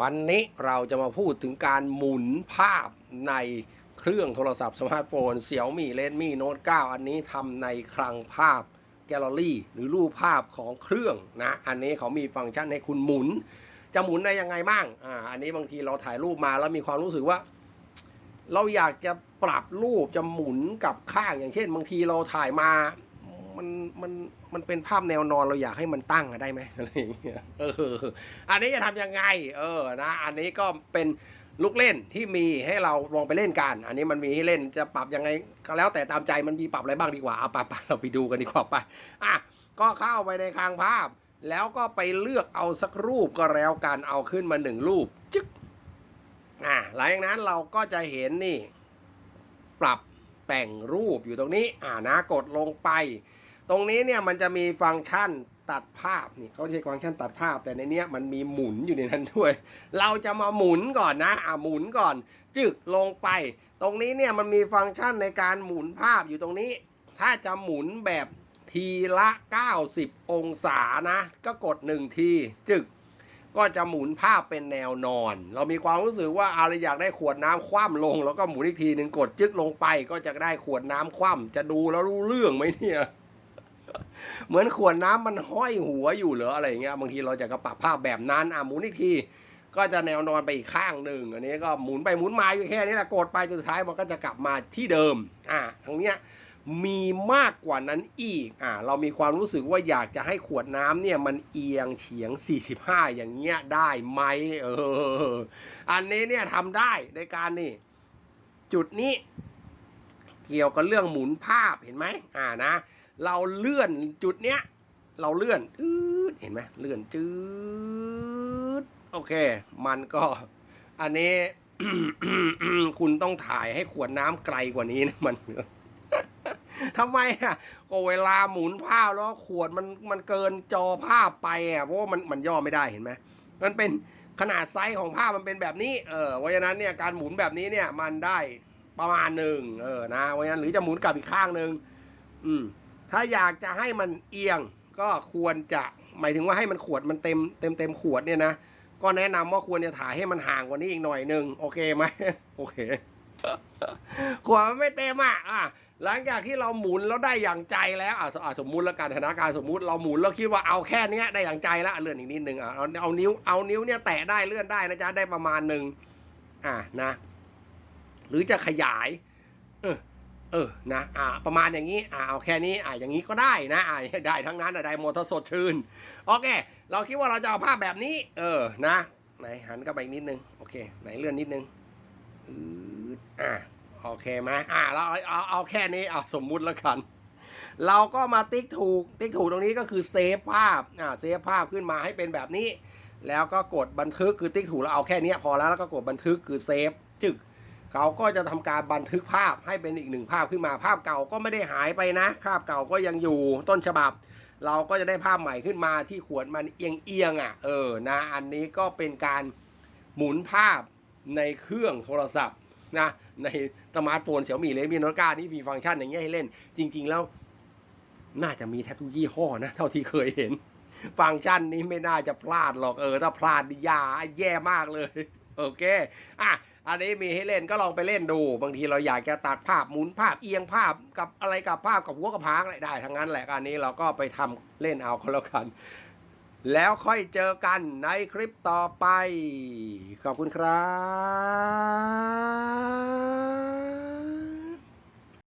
วันนี้เราจะมาพูดถึงการหมุนภาพในเครื่องโทรศัพท์สมาร์ทโฟน Xiaomi Redmi Note 9อันนี้ทำในคลังภาพแกลเลอรี่หรือรูปภาพของเครื่องนะ อันนี้เขามีฟังก์ชันให้คุณหมุน จะหมุนได้ยังไงบ้างอ่าอันนี้บางทีเราถ่ายรูปมาแล้วมีความรู้สึกว่า เราอยากจะปรับรูปจะหมุนกับข้างอย่างเช่น บางทีเราถ่ายมา มันมันมันเป็นภาพแนวนอนเราอยากให้มันตั้งอะได้ไหมอะไรอย่างเงี้ยเอออันนี้จะทำยังไง เออนะอันนี้ก็เป็นลูกเล่นที่มีให้เราลองไปเล่นกัน อันนี้มันมีให้เล่นจะปรับยังไงก็แล้วแต่ตามใจมันมีปรับอะไรบ้างดีกว่าเอาไปไปเราไปดูกันดีกว่าไปอะก็เข้าไปในคลังภาพ แล้วก็ไปเลือกเอาสักรูปก็แล้วกันเอาขึ้นมาหนึ่งรูปจึ๊กอะหลังจากนั้นเราก็จะเห็นนี่ ปรับแต่งรูปอยู่ตรงนี้อ่านะกดลงไป ตรงนี้เนี่ยมันจะมีฟังก์ชันตัดภาพนี่เขาใช้ฟังก์ชันตัดภาพ แต่ในเนี้ยมันมีหมุนอยู่ในนั้นด้วย เราจะมาหมุนก่อนนะอ่าหมุนก่อน จึกลงไป ตรงนี้เนี่ยมันมีฟังก์ชันในการหมุนภาพอยู่ตรงนี้ ถ้าจะหมุนแบบทีละ 90 องศานะ ก็กด 1 ที จึกก็จะหมุนภาพเป็นแนวนอน เรามีความรู้สึกว่าอะไรอยากได้ขวดน้ำคว่ำลง แล้วก็หมุนอีกทีหนึ่งกดจึกลงไปก็จะได้ขวดน้ำคว่ำจะดูแล้วรู้เรื่องไหมเนี่ย เหมือนขวดน้ำมันห้อยหัวอยู่หรืออะไรเงี้ยบางทีเราจะกระปรับภาพแบบนั้นอะหมุนอีกทีก็จะแนวนอนไปอีกข้างหนึ่งอันนี้ก็หมุนไปหมุนมาอยู่แค่นี้แหละกดไปจนสุดท้ายมันก็จะกลับมาที่เดิมอะทางเนี้ยมีมากกว่านั้นอีกอะเรามีความรู้สึกว่าอยากจะให้ขวดน้ำเนี่ยมันเอียงเฉียง 45 อย่างเงี้ยได้ไหมเออ อันนี้เนี่ยทำได้ในการนี่ จุดนี้ เกี่ยวกับเรื่องหมุนภาพเห็นไหมอ่านะ เราเลื่อนจุดเนี้ย เราเลื่อนอืดเห็นไหมเลื่อนจืดโอเค มันก็ อันนี้คุณต้องถ่ายให้ขวดน้ำไกลกว่านี้นะมันทำไมอะก็เวลาหมุนภาพแล้วขวดมันมันเกินจอภาพไปอะเพราะว่ามันมันย่อไม่ได้เห็นไหมมันเป็นขนาดไซส์ของภาพมันเป็นแบบนี้ เออเพราะฉะนั้นเนี่ยการหมุนแบบนี้เนี่ยมันได้ประมาณหนึ่งเออนะเพราะฉะนั้นหรือจะหมุนกลับอีกข้างหนึ่งอืม ถ้าอยากจะให้มันเอียงก็ควรจะหมายถึงว่าให้มันขวดมันเต็มเต็มเต็มขวดเนี่ยนะก็แนะนำว่าควรจะถ่ายให้มันห่างกว่านี้อีกหน่อยหนึ่งโอเคไหมโอเคขวดมันไม่เต็มอะอะหลังจากที่เราหมุนแล้วได้อย่างใจแล้วอะสมมุติแล้วกันสถานการณ์สมมุติเราหมุนแล้วคิดว่าเอาแค่เนี้ยได้อย่างใจแล้วเลื่อนอีกนิดนึงอะเอาเอานิ้วเอานิ้วเนี่ยแตะได้เลื่อนได้นะจ๊ะได้ประมาณหนึ่งอะนะ หรือจะขยายเออ ออนะอ่าประมาณอย่างนี้อ่าเอาแค่นี้อ่าอย่างนี้ก็ได้นะอ่าได้ทั้งนั้นอะได้หมดถ้าสดชื่นโอเค เราคิดว่าเราจะเอาภาพแบบนี้ เออนะไหนหันกลับไปอีกนิดนึงโอเค ไหนเลื่อนนิดนึงอืดอ่าโอเคไหมอ่าเราเอาเอาเอาแค่นี้เอาสมมุติแล้วกัน เราก็มาติ๊กถูกติ๊กถูกตรงนี้ก็คือเซฟภาพอ่าเซฟภาพขึ้นมาให้เป็นแบบนี้ แล้วก็กดบันทึกคือติ๊กถูกแล้วเอาแค่นี้พอแล้วแล้วก็กดบันทึกคือเซฟจึก เขาก็จะทำการบันทึกภาพให้เป็นอีกหนึ่งภาพขึ้นมาภาพเก่าก็ไม่ได้หายไปนะ ภาพเก่าก็ยังอยู่ต้นฉบับ เราก็จะได้ภาพใหม่ขึ้นมาที่ขวดมันเอียงเอียงๆอะเออนะอันนี้ก็เป็นการหมุนภาพในเครื่องโทรศัพท์นะในสมาร์ทโฟนเสี่ยมี่เลยมีโนก้านี่มีฟังก์ชันอย่างเงี้ยให้เล่น จริง ๆ แล้ว น่าจะมีแทบทุกยี่ห้อนะ เท่าที่เคยเห็น ฟังก์ชันนี้ไม่น่าจะพลาดหรอกเออ ถ้าพลาดนี่ยาแย่มากเลย โอเค อะ อันนี้มีให้เล่นก็ลองไปเล่นดู บางทีเราอยากจะตัดภาพหมุนภาพเอียงภาพกับอะไรกับภาพกับหัวกับพางอะไรได้ ทั้งนั้นแหละอันนี้เราก็ไปทำเล่นเอาก็แล้วกัน แล้วค่อยเจอกันในคลิปต่อไป ขอบคุณครับ